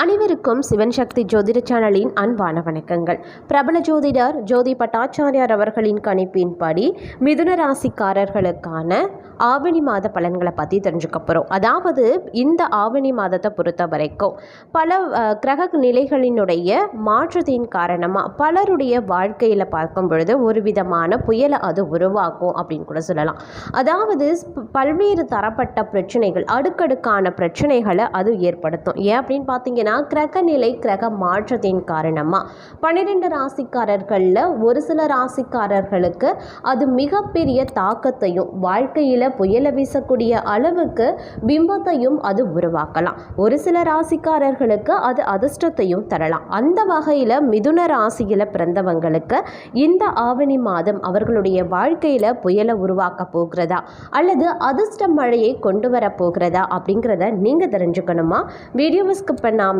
அனைவருக்கும் சிவன் சக்தி ஜோதிட சேனலின் அன்பான வணக்கங்கள். பிரபல ஜோதிடர் ஜோதி பட்டாச்சாரியார் அவர்களின் கணிப்பின்படி மிதுன ராசிக்காரர்களுக்கான ஆவணி மாத பலன்களை பற்றி தெரிஞ்சுக்க போகிறோம் அதாவது இந்த ஆவணி மாதத்தை பொறுத்த வரைக்கும் பல கிரக நிலைகளினுடைய மாற்றத்தின் காரணமாக பலருடைய வாழ்க்கையில் பார்க்கும் பொழுது ஒரு விதமான புயலை அது உருவாக்கும் அப்படின்னு கூட சொல்லலாம். அதாவது ஸ்- பல்வேறு தரப்பட்ட பிரச்சனைகள் அடுக்கடுக்கான பிரச்சனைகளை அது ஏற்படுத்தும். ஏன் அப்படின்னு பார்த்தீங்கன்னா கிரக நிலை கிரக மாற்றத்தின் காரணமாக பன்னிரெண்டு ராசிக்காரர்களில் ஒரு சில ராசிக்காரர்களுக்கு அது மிகப்பெரிய தாக்கத்தையும் வாழ்க்கையில் புயல வீசக்கூடிய அளவுக்கு பிம்பத்தையும் அது உருவாக்கலாம். ஒரு சில ராசிக்காரர்களுக்கு அது அதிர்ஷ்டத்தையும் தரலாம். அந்த வகையில் மிதுன ராசியில் பிறந்தவங்களுக்கு இந்த ஆவணி மாதம் அவர்களுடைய வாழ்க்கையில் புயலை உருவாக்க போகிறதா? அல்லது அதிர்ஷ்ட மழையை கொண்டு வர போகிறதா? அப்படிங்கிறத நீங்கள் தெரிஞ்சுக்கணுமா? வீடியோவை ஸ்கிப் பண்ணாமல்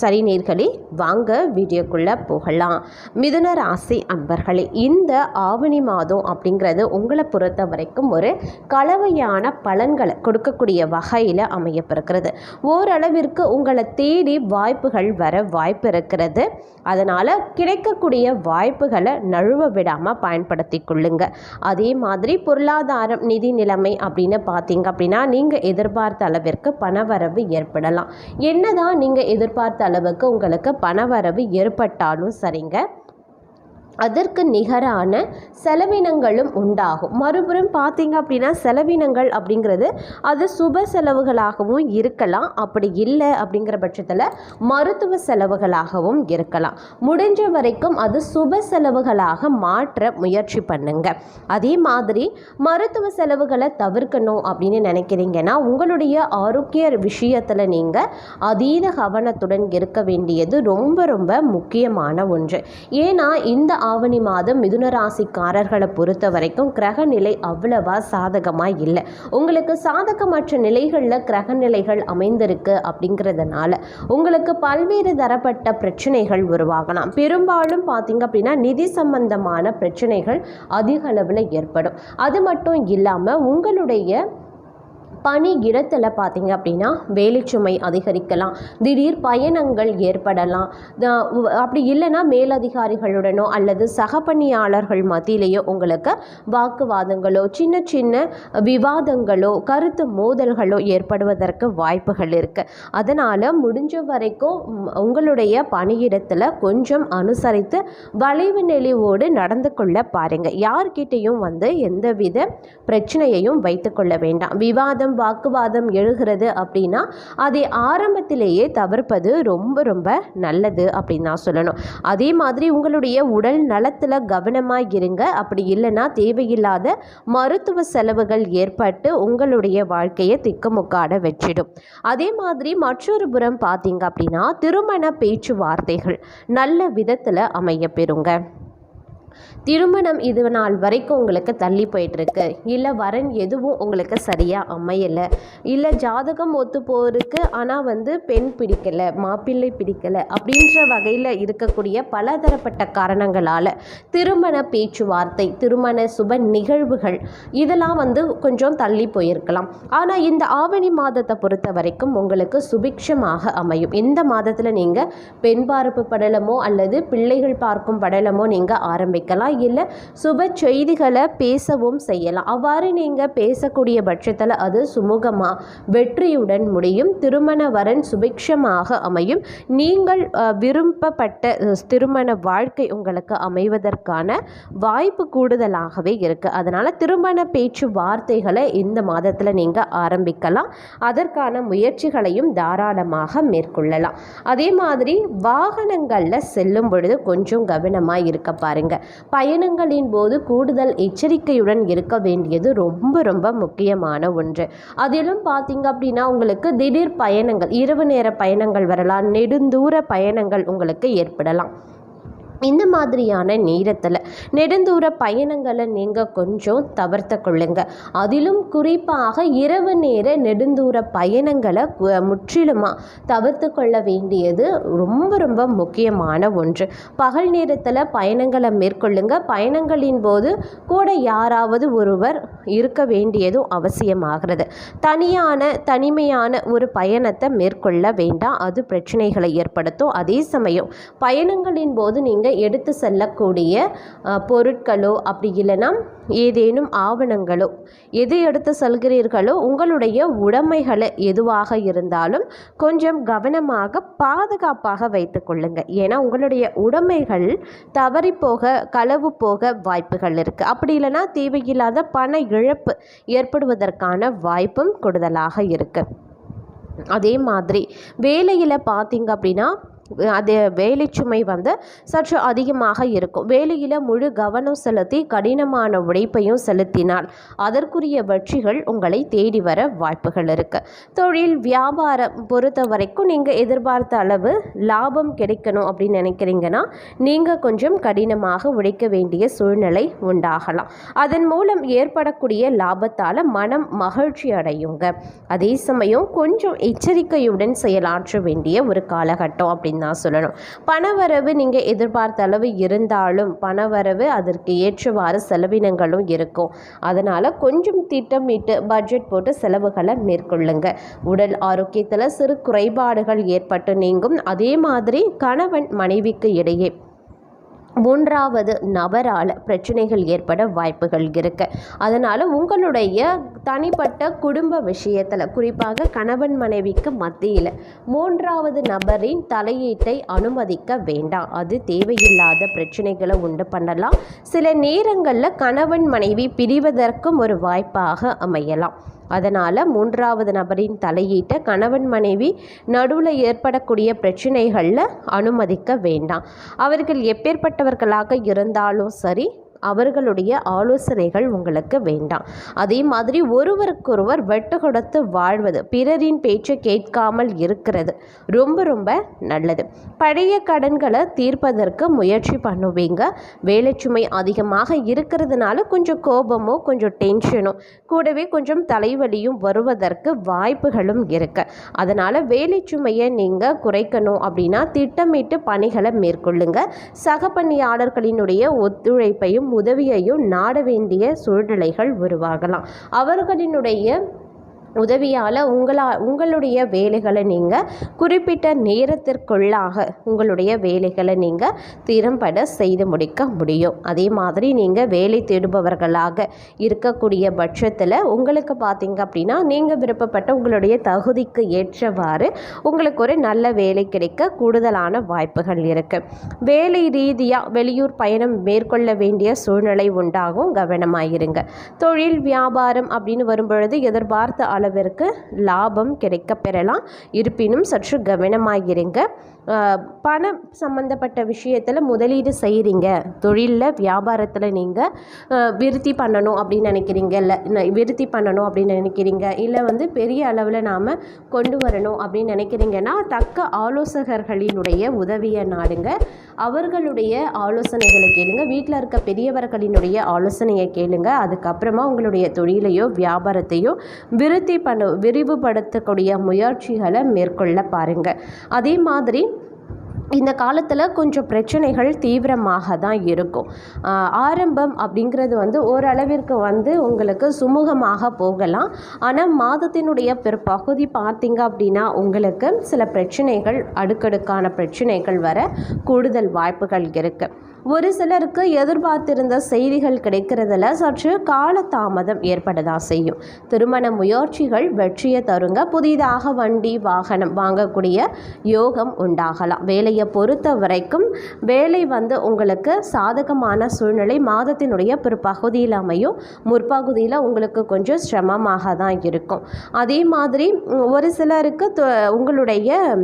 சரி நேர்களே வாங்க வீடியோக்குள்ளே போகலாம். மிதுன ராசி அன்பர்களே இந்த ஆவணி மாதம் அப்படிங்கிறது உங்களை பொறுத்த வரைக்கும் ஒரு கலவையான பலன்களை கொடுக்கக்கூடிய வகையில் அமையப்பிருக்கிறது ஓரளவிற்கு உங்களை தேடி வாய்ப்புகள் வர வாய்ப்பு இருக்கிறது. அதனால் கிடைக்கக்கூடிய வாய்ப்புகளை நழுவ விடாமல் பயன்படுத்தி கொள்ளுங்க. அதே மாதிரி பொருளாதாரம் நிதி நிலைமை அப்படின்னு பார்த்தீங்க அப்படின்னா நீங்கள் எதிர்பார்த்த அளவிற்கு பணவரவு ஏற்படலாம். என்னதான் நீங்கள் எதிர்பார்த்த அளவுக்கு உங்களுக்கு பணவரவு ஏற்பட்டாலும் சரிங்க. அதற்கு நிகரான செலவினங்களும் உண்டாகும். மறுபுறம் பார்த்தீங்க அப்படின்னா செலவினங்கள் அப்படிங்கிறது அது சுப செலவுகளாகவும் இருக்கலாம். அப்படி இல்லை அப்படிங்கிற பட்சத்தில் மருத்துவ செலவுகளாகவும் இருக்கலாம். முடிஞ்ச வரைக்கும் அது சுப செலவுகளாக மாற்ற முயற்சி பண்ணுங்க. அதே மாதிரி மருத்துவ செலவுகளை தவிர்க்கணும் அப்படின்னு நினைக்கிறீங்கன்னா உங்களுடைய ஆரோக்கிய விஷயத்தில் நீங்கள் அதீத கவனத்துடன் இருக்க வேண்டியது ரொம்ப ரொம்ப முக்கியமான ஒன்று. ஏன்னா இந்த ஆவணி மாதம் மிதுன ராசிக்காரர்களை பொறுத்த வரைக்கும் கிரக நிலை அவ்வளவா சாதகமாக இல்லை. உங்களுக்கு சாதகமற்ற நிலைகளில் கிரக நிலைகள் அமைந்திருக்கு அப்படிங்கிறதுனால உங்களுக்கு பல்வேறு தரப்பட்ட பிரச்சனைகள் உருவாகலாம். பெரும்பாலும் பார்த்தீங்க அப்படின்னா நிதி சம்பந்தமான பிரச்சனைகள் அதிக அளவில் ஏற்படும். அது மட்டும் இல்லாமல் உங்களுடைய பணி இடத்துல பார்த்தீங்க அப்படின்னா வேலைச்சுமை அதிகரிக்கலாம். திடீர் பயணங்கள் ஏற்படலாம். அப்படி இல்லைன்னா மேலதிகாரிகளுடனோ அல்லது சக பணியாளர்கள் மத்தியிலேயோ உங்களுக்கு வாக்குவாதங்களோ சின்ன சின்ன விவாதங்களோ கருத்து மோதல்களோ ஏற்படுவதற்கு வாய்ப்புகள் இருக்குது அதனால் முடிஞ்ச வரைக்கும் உங்களுடைய பணியிடத்தில் கொஞ்சம் அனுசரித்து வளைவு நெளிவோடு நடந்து கொள்ள பாருங்கள் யார்கிட்டையும் வந்து எந்தவித பிரச்சனையையும் வைத்துக்கொள்ள வேண்டாம். விவாதம் வாக்குவாதம் எழுகிறது அப்படின்னா அதை ஆரம்பத்திலேயே தவிர்ப்பது ரொம்ப ரொம்ப நல்லது அப்படின்னு நான் சொல்லணும். அதே மாதிரி உங்களுடைய உடல் நலத்தில் கவனமாக இருங்க. அப்படி இல்லைன்னா தேவையில்லாத மருத்துவ செலவுகள் ஏற்பட்டு உங்களுடைய வாழ்க்கையை திக்குமுக்காட வச்சிடும். அதே மாதிரி மற்றொரு புறம் பார்த்தீங்க அப்படின்னா திருமண பேச்சுவார்த்தைகள் நல்ல விதத்தில் அமைய பெறுங்க. திருமணம் இது நாள் வரைக்கும் உங்களுக்கு தள்ளி போயிட்டுருக்கு. இல்லை வரன் எதுவும் உங்களுக்கு சரியாக அமையலை. இல்லை ஜாதகம் ஒத்து போருக்கு ஆனால் வந்து பெண் பிடிக்கலை மாப்பிள்ளை பிடிக்கலை அப்படின்ற வகையில் இருக்கக்கூடிய பலதரப்பட்ட காரணங்களால் திருமண பேச்சுவார்த்தை திருமண சுப நிகழ்வுகள் இதெல்லாம் வந்து கொஞ்சம் தள்ளி போயிருக்கலாம். ஆனால் இந்த ஆவணி மாதத்தை பொறுத்த வரைக்கும் உங்களுக்கு சுபிக்ஷமாக அமையும். இந்த மாதத்தில் நீங்கள் பெண் பார்ப்பு படலமோ அல்லது பிள்ளைகள் பார்க்கும் படலமோ நீங்கள் வைக்கலாம். இல்லை சுப செய்திகளை பேசவும் செய்யலாம். அவ்வாறு நீங்கள் பேசக்கூடிய பட்சத்தில் அது சுமூகமாக வெற்றியுடன் முடியும். திருமண வரன் சுபிக்ஷமாக அமையும். நீங்கள் விரும்பப்பட்ட திருமண வாழ்க்கை உங்களுக்கு அமைவதற்கான வாய்ப்பு கூடுதலாகவே இருக்குது அதனால் திருமண பேச்சு வார்த்தைகளை இந்த மாதத்தில் நீங்கள் ஆரம்பிக்கலாம். அதற்கான முயற்சிகளையும் தாராளமாக மேற்கொள்ளலாம். அதே மாதிரி வாகனங்களில் செல்லும் பொழுது கொஞ்சம் கவனமாக இருக்க பாருங்கள் பயணங்களின் போது கூடுதல் எச்சரிக்கையுடன் இருக்க வேண்டியது ரொம்ப ரொம்ப முக்கியமான ஒன்று. அதிலும் பார்த்தீங்க அப்படின்னா உங்களுக்கு திடீர் பயணங்கள் இரவு நேர பயணங்கள் வரலாம் நெடுந்தூர பயணங்கள் உங்களுக்கு ஏற்படலாம். இந்த மாதிரியான நேரத்தில் நெடுந்தூர பயணங்களை நீங்கள் கொஞ்சம் தவிர்த்து கொள்ளுங்க. அதிலும் குறிப்பாக இரவு நேர நெடுந்தூர பயணங்களை முற்றிலுமாக தவிர்த்து கொள்ள வேண்டியது ரொம்ப ரொம்ப முக்கியமான ஒன்று. பகல் நேரத்தில் பயணங்களை மேற்கொள்ளுங்க. பயணங்களின் போது கூட யாராவது ஒருவர் இருக்க வேண்டியதும் அவசியமாகிறது. தனியான தனிமையான ஒரு பயணத்தை மேற்கொள்ள வேண்டாம். அது பிரச்சனைகளை ஏற்படுத்தும். அதே சமயம் பயணங்களின் போது நீங்கள் எடுத்து செல்லக்கூடிய பொருட்களோ அப்படி இல்லைன்னா ஏதேனும் ஆவணங்களோ எது எடுத்து செல்கிறீர்களோ உங்களுடைய உடைமைகளை எதுவாக இருந்தாலும் கொஞ்சம் கவனமாக பாதுகாப்பாக வைத்துக்கொள்ளுங்க ஏன்னா உங்களுடைய உடைமைகள் தவறி போக களவு போக வாய்ப்புகள் இருக்குது அப்படி இல்லைன்னா தேவையில்லாத பண இழப்பு ஏற்படுவதற்கான வாய்ப்பும் கூடுதலாக இருக்குது அதே மாதிரி வேலையில் பார்த்தீங்க அப்படின்னா அது வேலை சுமை வந்து சற்று அதிகமாக இருக்கும். வேலையில் முழு கவனம் செலுத்தி கடினமான உழைப்பையும் செலுத்தினால் அதற்குரிய வெற்றிகள் உங்களை தேடி வர வாய்ப்புகள் இருக்குது தொழில் வியாபாரம் பொறுத்த வரைக்கும் நீங்கள் எதிர்பார்த்த அளவு லாபம் கிடைக்கணும் அப்படின்னு நினைக்கிறீங்கன்னா நீங்கள் கொஞ்சம் கடினமாக உழைக்க வேண்டிய சூழ்நிலை உண்டாகலாம். அதன் மூலம் ஏற்படக்கூடிய லாபத்தால் மனம் மகிழ்ச்சி அடையுங்க. அதே சமயம் கொஞ்சம் எச்சரிக்கையுடன் செயலாற்ற வேண்டிய ஒரு காலகட்டம் அப்படின்னு தான் சொல்லணும். பணவரவு நீங்கள் எதிர்பார்த்த அளவு இருந்தாலும் பணவரவு அதற்கு ஏற்றவாறு செலவினங்களும் இருக்கும். அதனால் கொஞ்சம் திட்டமிட்டு பட்ஜெட் போட்டு செலவுகளை மேற்கொள்ளுங்க. உடல் ஆரோக்கியத்தில் சிறு குறைபாடுகள் ஏற்பட்டு நீங்கும். அதே மாதிரி கணவன் மனைவிக்கு இடையே மூன்றாவது நபரால் பிரச்சனைகள் ஏற்பட வாய்ப்புகள் இருக்கு. அதனால் உங்களுடைய தனிப்பட்ட குடும்ப விஷயத்தில் குறிப்பாக கணவன் மனைவிக்கு மத்தியில் மூன்றாவது நபரின் தலையீட்டை அனுமதிக்க வேண்டாம். அது தேவையில்லாத பிரச்சனைகளை உண்டு பண்ணலாம். சில நேரங்களில் கணவன் மனைவி பிரிவதற்கும் ஒரு வாய்ப்பாக அமையலாம். அதனால் மூன்றாவது நபரின் தலையீட்டை கணவன் மனைவி நடுவில் ஏற்படக்கூடிய பிரச்சனைகளில் அனுமதிக்க வேண்டாம். அவர்கள் எப்பேற்பட்டவர்களாக இருந்தாலும் சரி அவர்களுடைய ஆலோசனைகள் உங்களுக்கு வேண்டாம். அதே மாதிரி ஒருவருக்கொருவர் வெட்டு கொடுத்து வாழ்வது பிறரின் பேச்சை கேட்காமல் இருக்கிறது ரொம்ப ரொம்ப நல்லது. பழைய கடன்களை தீர்ப்பதற்கு முயற்சி பண்ணுவீங்க. வேலைச்சுமை அதிகமாக இருக்கிறதுனால கொஞ்சம் கோபமோ கொஞ்சம் டென்ஷனோ கூடவே கொஞ்சம் தலைவலியும் வருவதற்கு வாய்ப்புகளும் இருக்கு. அதனால் வேலைச்சுமையை நீங்கள் குறைக்கணும் அப்படின்னா திட்டமிட்டு பணிகளை மேற்கொள்ளுங்க. சக பணியாளர்களினுடைய ஒத்துழைப்பையும் உதவியையும் நாட வேண்டிய சூழ்நிலைகள் உருவாகலாம். அவர்களினுடைய உதவியால் உங்களா உங்களுடைய வேலைகளை நீங்கள் குறிப்பிட்ட நேரத்திற்குள்ளாக உங்களுடைய வேலைகளை நீங்கள் திறம்பட செய்து முடிக்க முடியும். அதே மாதிரி நீங்கள் வேலை தேடுபவர்களாக இருக்கக்கூடிய பட்சத்தில் உங்களுக்கு பார்த்தீங்க அப்படின்னா நீங்கள் விருப்பப்பட்ட உங்களுடைய தகுதிக்கு ஏற்றவாறு உங்களுக்கு ஒரு நல்ல வேலை கிடைக்க கூடுதலான வாய்ப்புகள் இருக்குது வேலை ரீதியாக வெளியூர் பயணம் மேற்கொள்ள வேண்டிய சூழ்நிலை உண்டாகும். கவனமாயிருங்க. தொழில் வியாபாரம் அப்படின்னு வரும்பொழுது எதிர்பார்த்த அளவிற்கு லாபம் கிடைக்க பெறலாம் இருப்பினும் சற்று கவனமாக இருங்க பணம் சம்மந்தப்பட்ட விஷயத்தில் முதலீடு செய்கிறீங்க தொழிலில் வியாபாரத்தில் நீங்கள் விருத்தி பண்ணணும் அப்படின்னு நினைக்கிறீங்க. இல்லை விருத்தி பண்ணணும் அப்படின்னு நினைக்கிறீங்க. இல்லை வந்து பெரிய அளவில் நாம் கொண்டு வரணும் அப்படின்னு நினைக்கிறீங்கன்னா தக்க ஆலோசகர்களினுடைய உதவியை நாடுங்க. அவர்களுடைய ஆலோசனைகளை கேளுங்க. வீட்டில் இருக்க பெரியவர்களினுடைய ஆலோசனையை கேளுங்க. அதுக்கப்புறமா உங்களுடைய தொழிலையோ வியாபாரத்தையோ விருத்தி பண்ண விரிவுபடுத்தக்கூடிய முயற்சிகளை மேற்கொள்ள பாருங்கள் அதே மாதிரி இந்த காலத்தில் கொஞ்சம் பிரச்சனைகள் தீவிரமாக தான் இருக்கும். ஆரம்பம் அப்படிங்கிறது வந்து ஓரளவிற்கு வந்து உங்களுக்கு சுமூகமாக போகலாம். ஆனால் மாதத்தினுடைய பிற்பகுதி பார்த்தீங்க அப்படின்னா உங்களுக்கு சில பிரச்சனைகள் அடுக்கடுக்கான பிரச்சனைகள் வர கூடுதல் வாய்ப்புகள் இருக்குது ஒரு சிலருக்கு எதிர்பார்த்திருந்த செய்திகள் கிடைக்கிறதுல சற்று காலதாமதம் ஏற்படதான் செய்யும். திருமண முயற்சிகள் வெற்றியை தருங்க புதிதாக வண்டி வாகனம் வாங்கக்கூடிய யோகம் உண்டாகலாம். வேலையை பொறுத்த வரைக்கும் வேலை வந்து உங்களுக்கு சாதகமான சூழ்நிலை. மாதத்தினுடைய பிற்பகுதியில் அமையும். முற்பகுதியில் உங்களுக்கு கொஞ்சம் சிரமமாக தான் இருக்கும். அதே மாதிரி ஒரு சிலருக்கு உங்களுடைய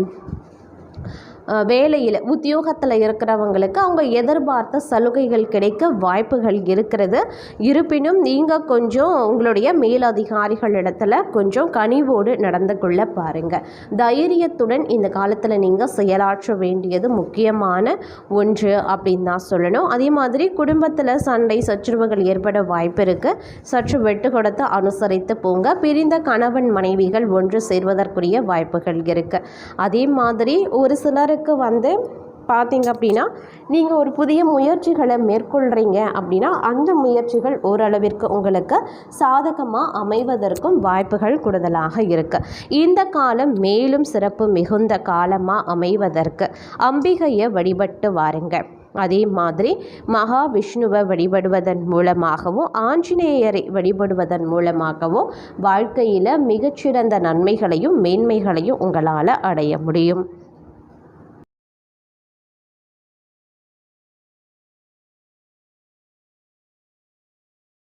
வேலையில் உத்தியோகத்தில் இருக்கிறவங்களுக்கு அவங்க எதிர்பார்த்த சலுகைகள் கிடைக்க வாய்ப்புகள் இருக்கிறது. இருப்பினும் நீங்கள் கொஞ்சம் உங்களுடைய மேலதிகாரிகளிடத்தில் கொஞ்சம் கனிவோடு நடந்து கொள்ள பாருங்கள் தைரியத்துடன் இந்த காலத்தில் நீங்கள் செயலாற்ற வேண்டியது முக்கியமான ஒன்று அப்படின்னு தான் சொல்லணும். அதே மாதிரி குடும்பத்தில் சண்டை சச்சுரவுகள் ஏற்பட வாய்ப்பு இருக்குது சற்று வெட்டு கொடுத்து அனுசரித்து போங்க. பிரிந்த கணவன் மனைவிகள் ஒன்று சேர்வதற்குரிய வாய்ப்புகள் இருக்குது அதே மாதிரி ஒரு சிலருக்கு வந்து பார்த்தீங்க அப்படின்னா நீங்கள் ஒரு புதிய முயற்சிகளை மேற்கொள்கிறீங்க அப்படின்னா அந்த முயற்சிகள் ஓரளவிற்கு உங்களுக்கு சாதகமாக அமைவதற்கும் வாய்ப்புகள் கூடுதலாக இருக்குது இந்த காலம் மேலும் சிறப்பு மிகுந்த காலமாக அமைவதற்கு அம்பிகையை வழிபட்டு வாருங்க. அதே மாதிரி மகாவிஷ்ணுவை வழிபடுவதன் மூலமாகவும் ஆஞ்சநேயரை வழிபடுவதன் மூலமாகவும் வாழ்க்கையில் மிகச்சிறந்த நன்மைகளையும் மேன்மைகளையும் உங்களால் அடைய முடியும்.